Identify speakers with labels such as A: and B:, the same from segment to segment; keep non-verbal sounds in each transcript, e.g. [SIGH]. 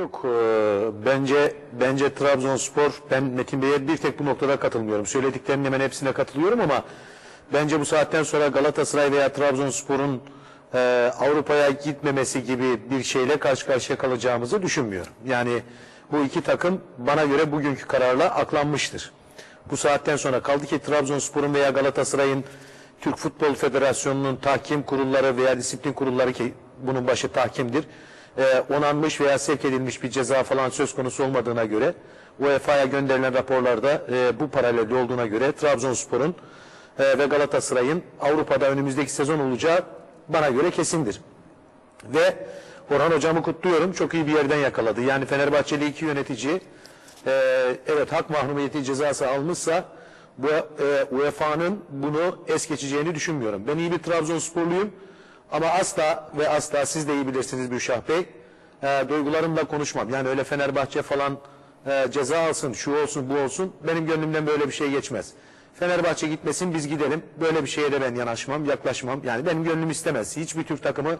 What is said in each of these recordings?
A: Yok e, bence bence Trabzonspor ben Metin Bey'e bir tek bu noktada katılmıyorum. Söylediklerinin hemen hepsine katılıyorum ama bence bu saatten sonra Galatasaray veya Trabzonspor'un e, Avrupa'ya gitmemesi gibi bir şeyle karşı karşıya kalacağımızı düşünmüyorum. Yani bu iki takım bana göre bugünkü kararla aklanmıştır. Bu saatten sonra kaldı ki Trabzonspor'un veya Galatasaray'ın Türk Futbol Federasyonu'nun tahkim kurulları veya disiplin kurulları ki bunun başı tahkimdir. E, onanmış veya sevk edilmiş bir ceza falan söz konusu olmadığına göre UEFA'ya gönderilen raporlarda e, bu paralelde olduğuna göre Trabzonspor'un e, ve Galatasaray'ın Avrupa'da önümüzdeki sezon olacağı bana göre kesindir. Ve Orhan hocamı kutluyorum. Çok iyi bir yerden yakaladı. Yani Fenerbahçeli iki yönetici e, evet hak mahrumiyeti cezası almışsa bu e, UEFA'nın bunu es geçeceğini düşünmüyorum. Ben iyi bir Trabzonsporluyum ama asla ve asla siz de iyi bilirsiniz Büşah Bey. E, duygularımla konuşmam. Yani öyle Fenerbahçe falan e, ceza alsın, şu olsun, bu olsun. Benim gönlümden böyle bir şey geçmez. Fenerbahçe gitmesin biz gidelim. Böyle bir şeye de ben yanaşmam, yaklaşmam. Yani benim gönlüm istemez. Hiçbir Türk takımı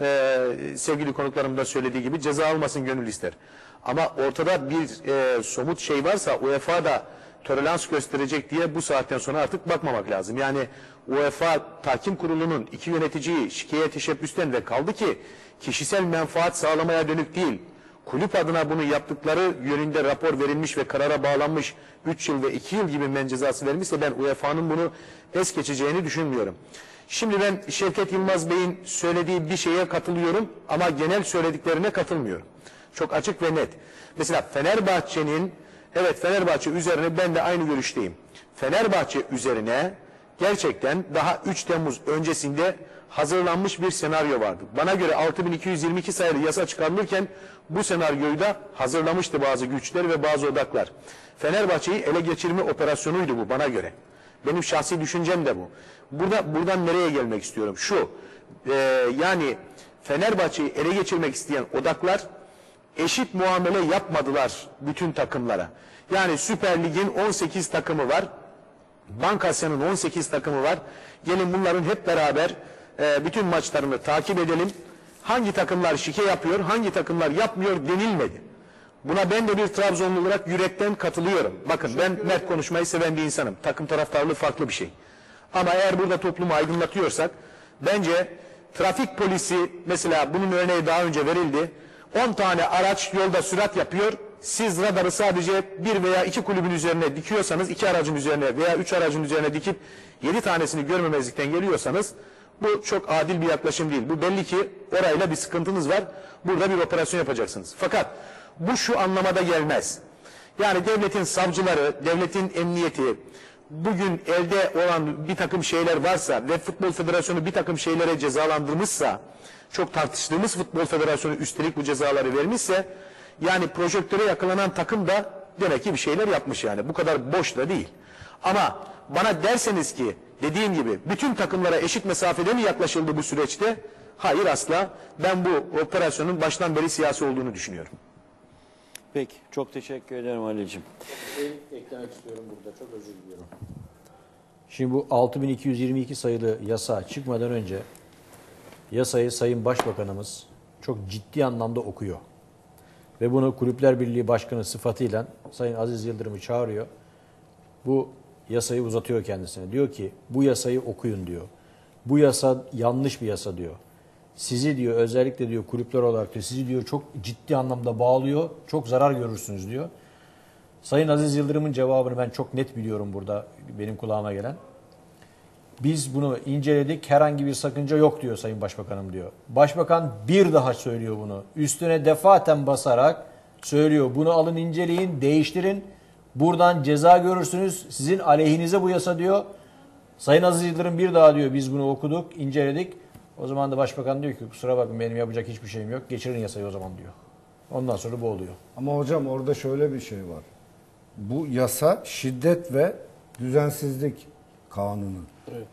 A: e, sevgili konuklarım da söylediği gibi ceza almasın gönül ister. Ama ortada bir e, somut şey varsa UEFA da tolerans gösterecek diye bu saatten sonra artık bakmamak lazım. Yani UEFA tahkim kurulunun iki yöneticiyi şikayet teşebbüsten ve kaldı ki kişisel menfaat sağlamaya dönük değil, kulüp adına bunu yaptıkları yönünde rapor verilmiş ve karara bağlanmış 3 yıl ve 2 yıl gibi men cezası verilmişse ben UEFA'nın bunu es geçeceğini düşünmüyorum. Şimdi ben Şevket Yılmaz Bey'in söylediği bir şeye katılıyorum ama genel söylediklerine katılmıyorum. Çok açık ve net. Mesela Fenerbahçe'nin evet Fenerbahçe üzerine ben de aynı görüşteyim. Fenerbahçe üzerine gerçekten daha 3 Temmuz öncesinde hazırlanmış bir senaryo vardı. Bana göre 6222 sayılı yasa çıkarılırken bu senaryoyu da hazırlamıştı bazı güçler ve bazı odaklar. Fenerbahçe'yi ele geçirme operasyonuydu bu bana göre. Benim şahsi düşüncem de bu. Burada buradan nereye gelmek istiyorum? Şu, e, yani Fenerbahçe'yi ele geçirmek isteyen odaklar eşit muamele yapmadılar bütün takımlara. Yani Süper Lig'in 18 takımı var. Bankasya'nın 18 takımı var. Gelin bunların hep beraber e, bütün maçlarını takip edelim. Hangi takımlar şike yapıyor, hangi takımlar yapmıyor denilmedi. Buna ben de bir Trabzonlu olarak yürekten katılıyorum. Bakın ben mert konuşmayı seven bir insanım. Takım taraftarlığı farklı bir şey. Ama eğer burada toplumu aydınlatıyorsak bence trafik polisi mesela bunun örneği daha önce verildi. 10 tane araç yolda sürat yapıyor. Siz radarı sadece bir veya iki kulübün üzerine dikiyorsanız, iki aracın üzerine veya üç aracın üzerine dikip yedi tanesini görmemezlikten geliyorsanız bu çok adil bir yaklaşım değil. Bu belli ki orayla bir sıkıntınız var. Burada bir operasyon yapacaksınız. Fakat bu şu anlamada gelmez. Yani devletin savcıları, devletin emniyeti bugün elde olan bir takım şeyler varsa ve Futbol Federasyonu bir takım şeylere cezalandırmışsa çok tartıştığımız Futbol Federasyonu üstelik bu cezaları vermişse yani projektöre yakalanan takım da demek ki bir şeyler yapmış yani. Bu kadar boş da değil. Ama bana derseniz ki dediğim gibi bütün takımlara eşit mesafede mi yaklaşıldı bu süreçte? Hayır asla. Ben bu operasyonun baştan beri siyasi olduğunu düşünüyorum.
B: Peki. Çok teşekkür ederim Ali'cim.
C: eklemek istiyorum burada. Çok özür diliyorum.
D: Şimdi bu 6222 sayılı yasa çıkmadan önce yasayı Sayın Başbakanımız çok ciddi anlamda okuyor. Ve bunu Kulüpler Birliği Başkanı sıfatıyla Sayın Aziz Yıldırım'ı çağırıyor. Bu yasayı uzatıyor kendisine. Diyor ki bu yasayı okuyun diyor. Bu yasa yanlış bir yasa diyor. Sizi diyor özellikle diyor kulüpler olarak diyor sizi diyor çok ciddi anlamda bağlıyor. Çok zarar görürsünüz diyor. Sayın Aziz Yıldırım'ın cevabını ben çok net biliyorum burada benim kulağıma gelen. Biz bunu inceledik herhangi bir sakınca yok diyor Sayın Başbakanım diyor. Başbakan bir daha söylüyor bunu. Üstüne defaten basarak söylüyor. Bunu alın inceleyin değiştirin. Buradan ceza görürsünüz. Sizin aleyhinize bu yasa diyor. Sayın Aziz Yıldırım bir daha diyor biz bunu okuduk, inceledik. O zaman da başbakan diyor ki kusura bakın benim yapacak hiçbir şeyim yok. Geçirin yasayı o zaman diyor. Ondan sonra bu oluyor.
C: Ama hocam orada şöyle bir şey var. Bu yasa şiddet ve düzensizlik kanunu.
E: Evet.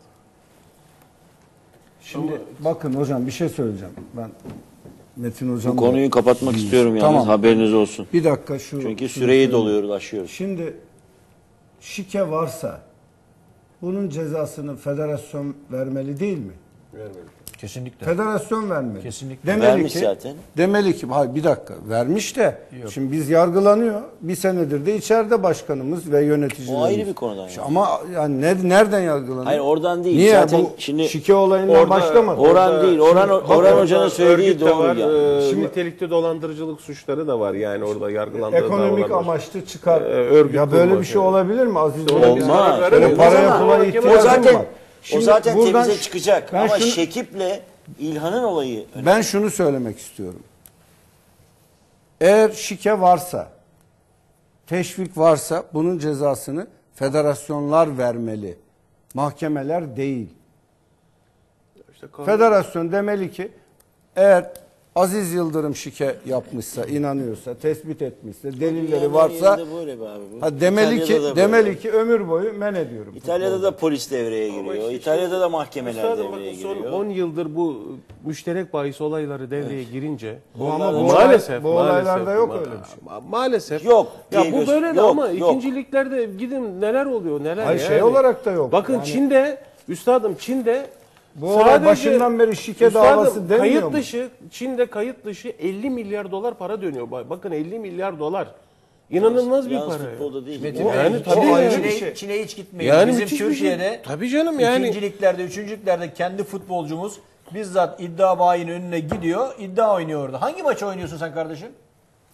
C: Şimdi bakın hocam bir şey söyleyeceğim. Ben Metin hocam
B: Bu konuyu kapatmak istiyorum yalnız
C: Tamam.
B: haberiniz olsun.
C: Bir dakika şu
B: Çünkü süreyi doluyoruz, aşıyoruz.
C: Şimdi şike varsa bunun cezasını federasyon vermeli değil mi?
E: Vermeli.
D: Kesinlikle.
C: Federasyon vermeli.
D: Kesinlikle.
C: Demeli
B: Vermiş
C: ki,
B: zaten.
C: Demeli ki hayır bir dakika vermiş de şimdi biz yargılanıyor. Bir senedir de içeride başkanımız ve yöneticilerimiz.
B: O ayrı bir konudan yani.
C: Ama yani ne- nereden yargılanıyor?
B: Hayır, oradan değil.
C: Niye
B: Zaten
C: bu
B: şimdi-
C: şike olayından
E: Orada-
C: başlamadı?
B: Orhan
E: Orada-
B: değil. Orhan,
E: Şimdi
B: Orhan Hoca'nın söylediği doğru
E: var,
B: yani.
E: e,
C: Şimdi-
E: nitelikli dolandırıcılık suçları da var yani orada yargılandığı
C: Ekonomik
E: var.
C: amaçlı çıkar.
E: Ee, örgüt
C: ya böyle bir şey
E: yani.
C: olabilir mi Aziz
E: İşte
B: Olmaz.
C: pula
E: o
C: ihtiyacım
B: O zaten
C: var.
B: o
C: Şimdi
B: zaten
C: buradan-
B: temize çıkacak.
C: Ben
B: Ama
C: şunu-
B: Şekip'le İlhan'ın olayı önemli.
C: Ben şunu söylemek istiyorum. Eğer şike varsa, teşvik varsa bunun cezasını federasyonlar vermeli. Mahkemeler değil.
E: İşte
C: Federasyon demeli ki eğer Aziz Yıldırım şike yapmışsa, inanıyorsa, tespit etmişse, delilleri varsa
B: böyle be abi bu.
C: ha demeli
B: İtalya'da
C: ki
B: da böyle.
C: demeli ki ömür boyu men ediyorum.
B: İtalya'da da polis devreye giriyor.
E: işte
B: İtalya'da da mahkemeler
E: Üstadım
B: devreye
E: bakın son
B: giriyor.
E: 10 yıldır bu müşterek bahis olayları devreye girince
C: Bu ama bu,
E: maalesef
C: bu olaylarda yok öyle bir şey.
E: ma- Maalesef.
B: Yok
E: Ya
B: diye
E: bu
B: göz-
E: böyle de
B: yok,
E: ama
B: yok.
E: ikinci liglerde gidin neler oluyor neler
C: Hayır,
E: yani.
C: şey olarak da yok.
E: Bakın
C: Yani-
E: Çin'de üstadım Çin'de
C: Bu olay başından beri şike davası demiyor
E: kayıt
C: mu?
E: dışı Çin'de kayıt dışı 50 milyar dolar para dönüyor. Bak- Bakın 50 milyar dolar. İnanılmaz bir
B: Yalnız
E: para.
B: futbolda değil.
D: Metin
B: O-
D: Bey,
E: yani tabii
D: o
E: yani.
D: Çin'e,
C: şey.
D: Çin'e hiç gitmeyin.
E: Yani
D: Bizim
E: müthiş bir şey.
D: Türkiye'de
E: Tabii canım yani.
D: ikinciliklerde, üçüncülüklerde kendi futbolcumuz bizzat iddia bayinin önüne gidiyor, iddia oynuyor orada. Hangi maçı oynuyorsun sen kardeşim?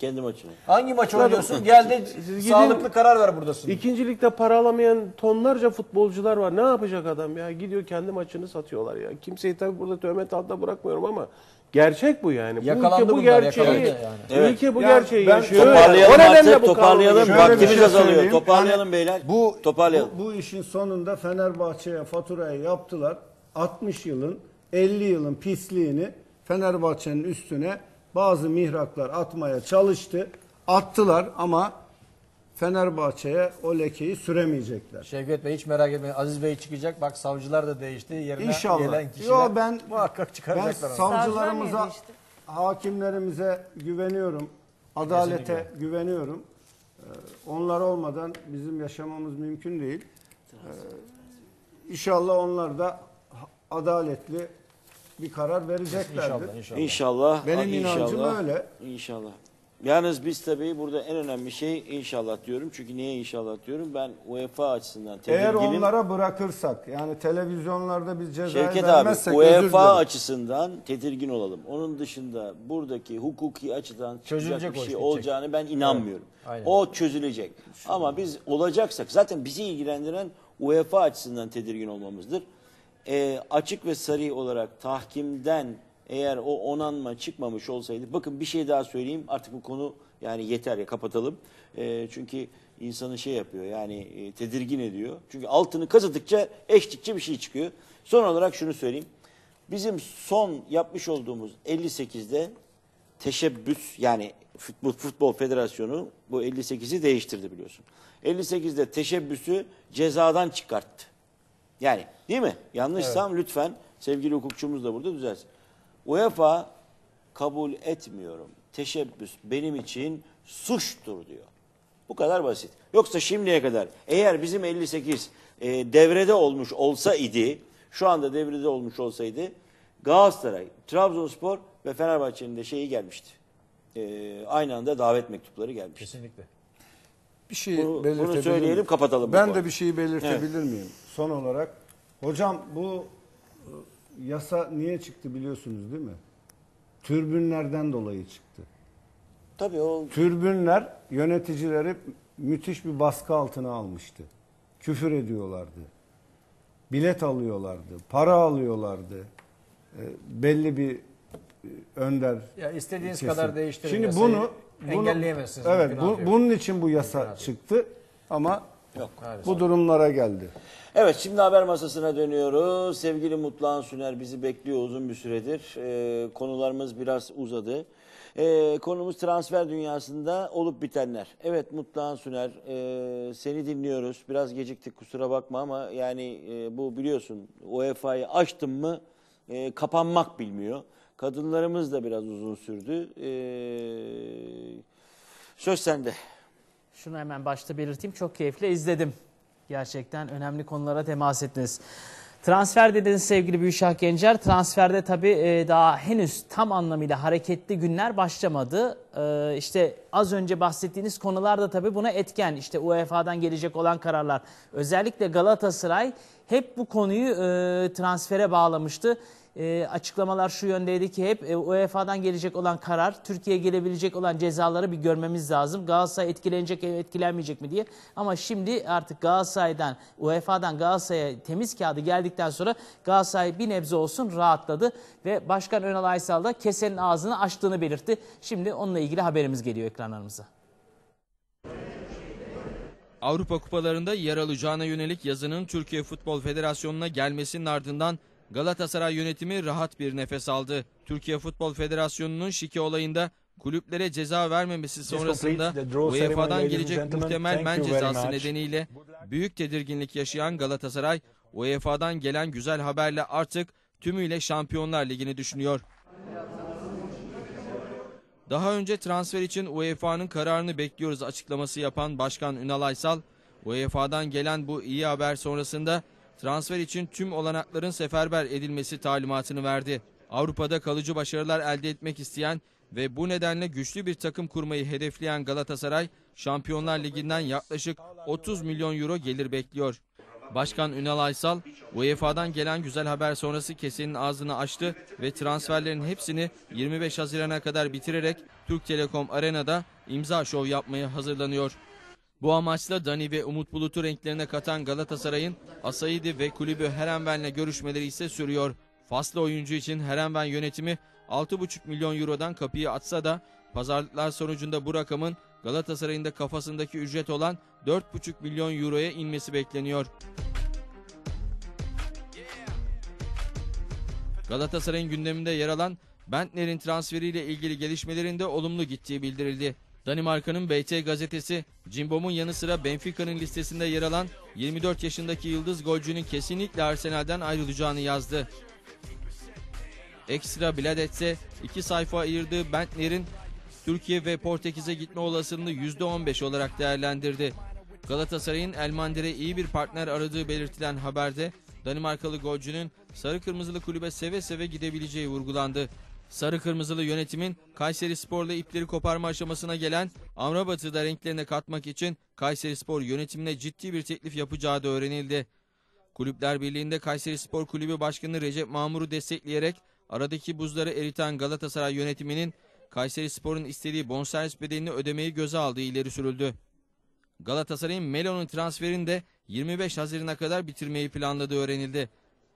B: Kendi maçını.
D: Hangi maçı oynuyorsun? [LAUGHS] Gel de
E: gidin-
D: sağlıklı karar ver buradasın.
E: İkincilikte para alamayan tonlarca futbolcular var. Ne yapacak adam ya? Gidiyor kendi maçını satıyorlar ya. Kimseyi tabii burada töhmet altında bırakmıyorum ama gerçek bu yani. Bu
D: Yakalandı
E: ülke bu
D: bunlar,
E: gerçeği,
D: yakalandı yani.
B: Evet.
E: ülke bu
C: Ya
E: gerçeği
C: ben
E: yaşıyor.
B: Toparlayalım
E: O nedenle
B: artık,
E: bu
B: toparlayalım.
E: geçiyor.
C: Şöyle bir
B: Vaktimiz
C: şey
B: azalıyor.
C: söyleyeyim.
B: Toparlayalım beyler.
C: Bu,
B: Toparlayalım.
C: Bu, bu işin sonunda Fenerbahçe'ye faturayı yaptılar. 60 yılın 50 yılın pisliğini Fenerbahçe'nin üstüne bazı mihraklar atmaya çalıştı. Attılar ama Fenerbahçe'ye o lekeyi süremeyecekler.
D: Şevket Bey hiç merak etmeyin. Aziz Bey çıkacak. Bak savcılar da değişti. Yerine
C: İnşallah.
D: gelen kişiler
C: Yo, ben-
D: muhakkak
C: Ben
D: çıkaracaklar. onu.
C: savcılarımıza, hakimlerimize güveniyorum. Adalete güveniyorum. Ee, Onlar olmadan bizim yaşamamız mümkün değil. Ee, İnşallah onlar da adaletli bir karar vereceklerdir.
D: İnşallah, inşallah.
B: İnşallah.
C: Benim
B: ah,
C: inancım
B: inşallah,
C: öyle.
B: İnşallah. Yalnız biz tabii burada en önemli şey inşallah diyorum. Çünkü niye inşallah diyorum? Ben UEFA açısından
C: Eğer
B: tedirginim.
C: onlara bırakırsak yani televizyonlarda biz cezayı
B: Şevket abi
C: vermezsek özür
B: UEFA açısından tedirgin olalım. Onun dışında buradaki hukuki açıdan
D: Çözülecek
B: bir şey
D: bitecek.
B: olacağını ben inanmıyorum.
D: Aynen.
B: O çözülecek. Ama biz olacaksak zaten bizi ilgilendiren UEFA açısından tedirgin olmamızdır. Ee, açık ve sarı olarak tahkimden eğer o onanma çıkmamış olsaydı bakın bir şey daha söyleyeyim artık bu konu yani yeter ya kapatalım. Ee, çünkü insanı şey yapıyor yani e, tedirgin ediyor. Çünkü altını kazıdıkça eşlikçe bir şey çıkıyor. Son olarak şunu söyleyeyim. Bizim son yapmış olduğumuz 58'de teşebbüs yani futbol, futbol federasyonu bu 58'i değiştirdi biliyorsun. 58'de teşebbüsü cezadan çıkarttı. Yani değil mi? Yanlışsam lütfen sevgili hukukçumuz da burada düzelsin. UEFA kabul etmiyorum. Teşebbüs benim için suçtur diyor. Bu kadar basit. Yoksa şimdiye kadar eğer bizim 58 e, devrede olmuş olsa idi, şu anda devrede olmuş olsaydı Galatasaray, Trabzonspor ve Fenerbahçe'nin de şeyi gelmişti. E, aynı anda davet mektupları gelmişti.
D: Kesinlikle.
C: Bir şey
B: Bunu- bunu
C: belirtebilir
B: söyleyelim,
C: miyim?
B: kapatalım bu
C: Ben
B: konuyu.
C: de bir şeyi belirtebilir miyim son olarak? Hocam bu e, yasa niye çıktı biliyorsunuz değil mi? Türbünlerden dolayı çıktı.
B: Tabii o
C: Türbünler yöneticileri müthiş bir baskı altına almıştı. Küfür ediyorlardı. Bilet alıyorlardı. Para alıyorlardı. E, belli bir e, önder
D: Ya istediğiniz
C: kesim.
D: kadar değiştirin
C: Şimdi bunu, bunu
D: engelleyemezsiniz.
C: Evet, bu, bunun için bu yasa çıktı ama
B: yok.
C: bu durumlara geldi.
B: Evet şimdi haber masasına dönüyoruz. Sevgili Mutluhan Süner bizi bekliyor uzun bir süredir. Ee, konularımız biraz uzadı. Ee, konumuz transfer dünyasında olup bitenler. Evet Mutluhan Süner e, seni dinliyoruz. Biraz geciktik kusura bakma ama yani e, bu biliyorsun UEFA'yı açtın mı e, kapanmak bilmiyor. Kadınlarımız da biraz uzun sürdü. Ee, söz sende.
F: Şunu hemen başta belirteyim. Çok keyifle izledim. Gerçekten önemli konulara temas ettiniz. Transfer dediniz sevgili Büşah Gencer. Transferde tabii e, daha henüz tam anlamıyla hareketli günler başlamadı. E, işte az önce bahsettiğiniz konular da tabii buna etken. İşte UEFA'dan gelecek olan kararlar. Özellikle Galatasaray hep bu konuyu e, transfere bağlamıştı. E, açıklamalar şu yöndeydi ki hep e, UEFA'dan gelecek olan karar, Türkiye'ye gelebilecek olan cezaları bir görmemiz lazım. Galatasaray etkilenecek mi, etkilenmeyecek mi diye. Ama şimdi artık Galatasaray'dan, UEFA'dan Galatasaray'a temiz kağıdı geldikten sonra Galatasaray bir nebze olsun rahatladı. Ve Başkan Önal Aysal da kesenin ağzını açtığını belirtti. Şimdi onunla ilgili haberimiz geliyor ekranlarımıza.
G: Avrupa kupalarında yer alacağına yönelik yazının Türkiye Futbol Federasyonu'na gelmesinin ardından Galatasaray yönetimi rahat bir nefes aldı. Türkiye Futbol Federasyonu'nun şike olayında kulüplere ceza vermemesi sonrasında UEFA'dan gelecek muhtemel men cezası nedeniyle büyük tedirginlik yaşayan Galatasaray, UEFA'dan gelen güzel haberle artık tümüyle Şampiyonlar Ligi'ni düşünüyor. Daha önce transfer için UEFA'nın kararını bekliyoruz açıklaması yapan Başkan Ünal Aysal, UEFA'dan gelen bu iyi haber sonrasında transfer için tüm olanakların seferber edilmesi talimatını verdi. Avrupa'da kalıcı başarılar elde etmek isteyen ve bu nedenle güçlü bir takım kurmayı hedefleyen Galatasaray, Şampiyonlar Ligi'nden yaklaşık 30 milyon euro gelir bekliyor. Başkan Ünal Aysal, UEFA'dan gelen güzel haber sonrası kesenin ağzını açtı ve transferlerin hepsini 25 Haziran'a kadar bitirerek Türk Telekom Arena'da imza şov yapmaya hazırlanıyor. Bu amaçla Dani ve Umut Bulut'u renklerine katan Galatasaray'ın Asayidi ve kulübü Herenven'le görüşmeleri ise sürüyor. Faslı oyuncu için Herenven yönetimi 6,5 milyon eurodan kapıyı atsa da pazarlıklar sonucunda bu rakamın Galatasaray'ın da kafasındaki ücret olan 4,5 milyon euroya inmesi bekleniyor. Galatasaray'ın gündeminde yer alan Bentner'in transferiyle ilgili gelişmelerin de olumlu gittiği bildirildi. Danimarka'nın BT gazetesi, Cimbom'un yanı sıra Benfica'nın listesinde yer alan 24 yaşındaki yıldız golcünün kesinlikle Arsenal'den ayrılacağını yazdı. Ekstra Bladet'se iki sayfa ayırdığı Bentner'in Türkiye ve Portekiz'e gitme olasılığını %15 olarak değerlendirdi. Galatasaray'ın Elmander'e iyi bir partner aradığı belirtilen haberde Danimarkalı golcünün sarı kırmızılı kulübe seve seve gidebileceği vurgulandı. Sarı kırmızılı yönetimin Kayseri Spor'la ipleri koparma aşamasına gelen Amrabat'ı da renklerine katmak için Kayseri Spor yönetimine ciddi bir teklif yapacağı da öğrenildi. Kulüpler Birliği'nde Kayseri Spor Kulübü Başkanı Recep Mamur'u destekleyerek aradaki buzları eriten Galatasaray yönetiminin Kayseri Spor'un istediği bonservis bedelini ödemeyi göze aldığı ileri sürüldü. Galatasaray'ın Melo'nun transferini de 25 Haziran'a kadar bitirmeyi planladığı öğrenildi.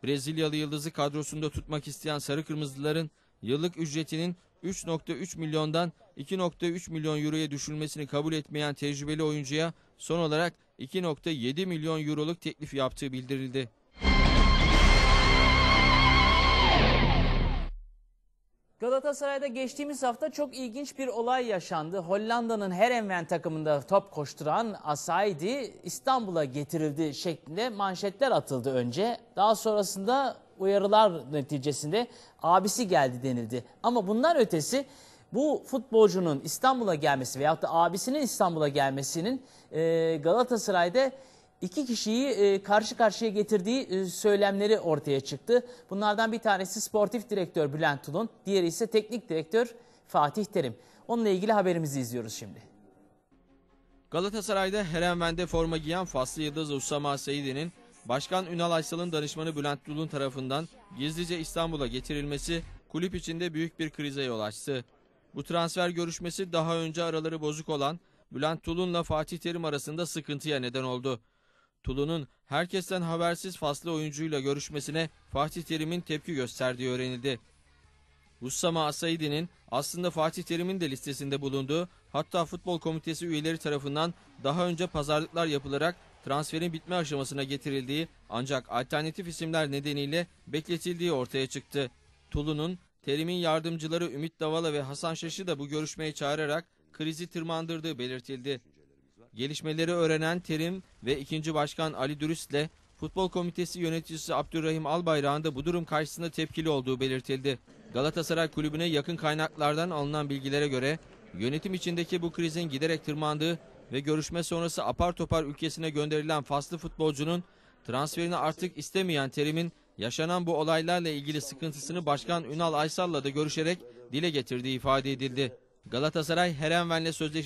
G: Brezilyalı yıldızı kadrosunda tutmak isteyen Sarı Kırmızıların yıllık ücretinin 3.3 milyondan 2.3 milyon euroya düşürülmesini kabul etmeyen tecrübeli oyuncuya son olarak 2.7 milyon euroluk teklif yaptığı bildirildi.
F: Galatasaray'da geçtiğimiz hafta çok ilginç bir olay yaşandı. Hollanda'nın Herenven takımında top koşturan Asaidi İstanbul'a getirildi şeklinde manşetler atıldı önce. Daha sonrasında uyarılar neticesinde abisi geldi denildi. Ama bundan ötesi bu futbolcunun İstanbul'a gelmesi veyahut da abisinin İstanbul'a gelmesinin e, Galatasaray'da iki kişiyi e, karşı karşıya getirdiği e, söylemleri ortaya çıktı. Bunlardan bir tanesi sportif direktör Bülent Tulun, diğeri ise teknik direktör Fatih Terim. Onunla ilgili haberimizi izliyoruz şimdi.
G: Galatasaray'da Herenven'de forma giyen Faslı Yıldız Usama Seydi'nin Başkan Ünal Aysal'ın danışmanı Bülent Tulun tarafından gizlice İstanbul'a getirilmesi kulüp içinde büyük bir krize yol açtı. Bu transfer görüşmesi daha önce araları bozuk olan Bülent Tulun'la Fatih Terim arasında sıkıntıya neden oldu. Tulun'un herkesten habersiz faslı oyuncuyla görüşmesine Fatih Terim'in tepki gösterdiği öğrenildi. Hussama Asaidi'nin aslında Fatih Terim'in de listesinde bulunduğu hatta futbol komitesi üyeleri tarafından daha önce pazarlıklar yapılarak transferin bitme aşamasına getirildiği ancak alternatif isimler nedeniyle bekletildiği ortaya çıktı. Tulun'un Terim'in yardımcıları Ümit Davala ve Hasan Şaş'ı da bu görüşmeye çağırarak krizi tırmandırdığı belirtildi. Gelişmeleri öğrenen Terim ve ikinci başkan Ali Dürüst'le futbol komitesi yöneticisi Abdurrahim Albayrak'ın da bu durum karşısında tepkili olduğu belirtildi. Galatasaray kulübüne yakın kaynaklardan alınan bilgilere göre yönetim içindeki bu krizin giderek tırmandığı ve görüşme sonrası apar topar ülkesine gönderilen faslı futbolcunun transferini artık istemeyen Terim'in yaşanan bu olaylarla ilgili sıkıntısını Başkan Ünal Aysal'la da görüşerek dile getirdiği ifade edildi. Galatasaray Herenven'le sözleşmesi